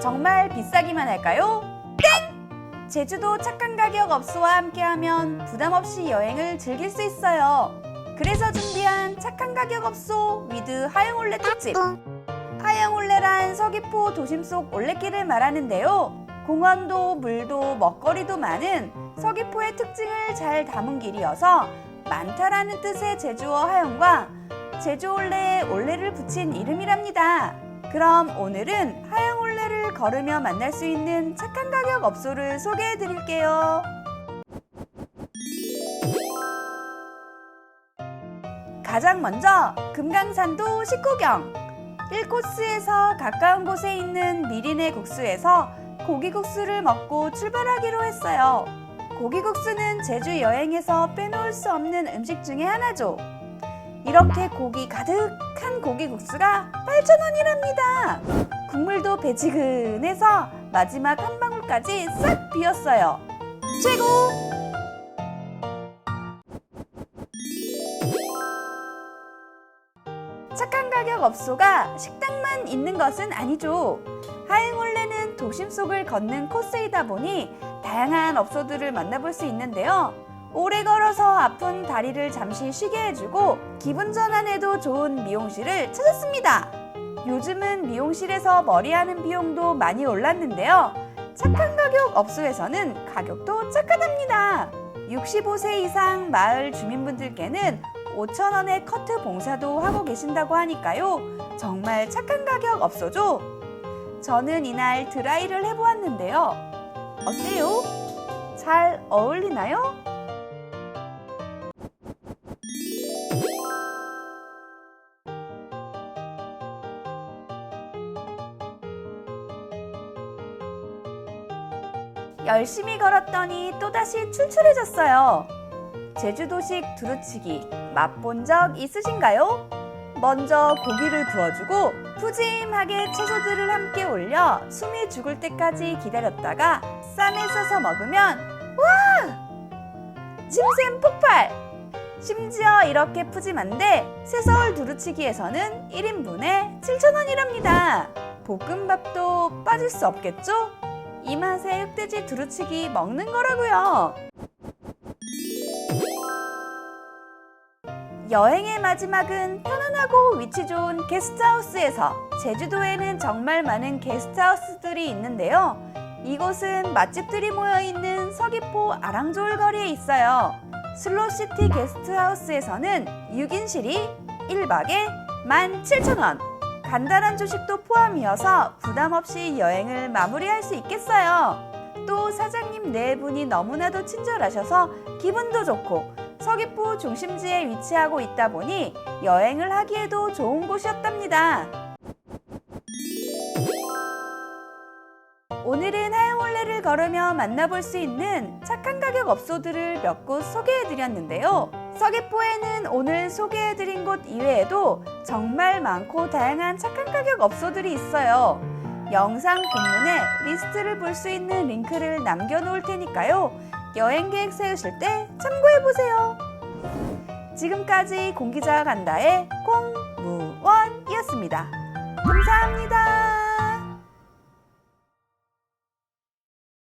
정말 비싸기만 할까요? 땡! 제주도 착한 가격 업소와 함께하면 부담 없이 여행을 즐길 수 있어요. 그래서 준비한 착한 가격 업소 위드 하영올레 특집. 하영올레란 서귀포 도심 속 올레길을 말하는데요. 공원도 물도 먹거리도 많은 서귀포의 특징을 잘 담은 길이어서 많다라는 뜻의 제주어 하영과 제주올레에 올레를 붙인 이름이랍니다. 그럼 오늘은 하영올레를 걸으며 만날 수 있는 착한 가격 업소를 소개해 드릴게요. 가장 먼저 금강산도 식구경 1코스에서 가까운 곳에 있는 미리네 국수에서 고기국수를 먹고 출발하기로 했어요. 고기국수는 제주 여행에서 빼놓을 수 없는 음식 중에 하나죠. 이렇게 고기 가득한 고기 국수가 8,000원이랍니다. 국물도 배지근해서 마지막 한 방울까지 싹 비었어요. 최고! 착한 가격 업소가 식당만 있는 것은 아니죠. 하행올레는 도심 속을 걷는 코스이다 보니 다양한 업소들을 만나볼 수 있는데요. 오래 걸어서 아픈 다리를 잠시 쉬게 해주고 기분 전환에도 좋은 미용실을 찾았습니다. 요즘은 미용실에서 머리하는 비용도 많이 올랐는데요. 착한 가격 업소에서는 가격도 착하답니다. 65세 이상 마을 주민분들께는 5,000원의 커트 봉사도 하고 계신다고 하니까요. 정말 착한 가격 업소죠? 저는 이날 드라이를 해보았는데요. 어때요? 잘 어울리나요? 열심히 걸었더니 또다시 출출해졌어요. 제주도식 두루치기 맛본 적 있으신가요? 먼저 고기를 부어주고 푸짐하게 채소들을 함께 올려 숨이 죽을 때까지 기다렸다가 쌈에 싸서 먹으면 와! 침샘 폭발! 심지어 이렇게 푸짐한데 새서울 두루치기에서는 1인분에 7,000원이랍니다. 볶음밥도 빠질 수 없겠죠? 이 맛에 흑돼지 두루치기 먹는 거라고요. 여행의 마지막은 편안하고 위치 좋은 게스트하우스에서 제주도에는 정말 많은 게스트하우스들이 있는데요. 이곳은 맛집들이 모여 있는 서귀포 아랑조울 거리에 있어요. 슬로시티 게스트하우스에서는 6인실이 1박에 17,000원. 간단한 조식도 포함이어서 부담 없이 여행을 마무리할 수 있겠어요. 또 사장님 네 분이 너무나도 친절하셔서 기분도 좋고 서귀포 중심지에 위치하고 있다 보니 여행을 하기에도 좋은 곳이었답니다. 오늘은 하영올레를 걸으며 만나볼 수 있는 착한 가격 업소들을 몇 곳 소개해드렸는데요. 서귀포에는 오늘 소개해드린 곳 이외에도 정말 많고 다양한 착한 가격 업소들이 있어요. 영상 본문에 리스트를 볼 수 있는 링크를 남겨놓을 테니까요. 여행 계획 세우실 때 참고해보세요. 지금까지 공기자가 간다의 공무원이었습니다. 감사합니다.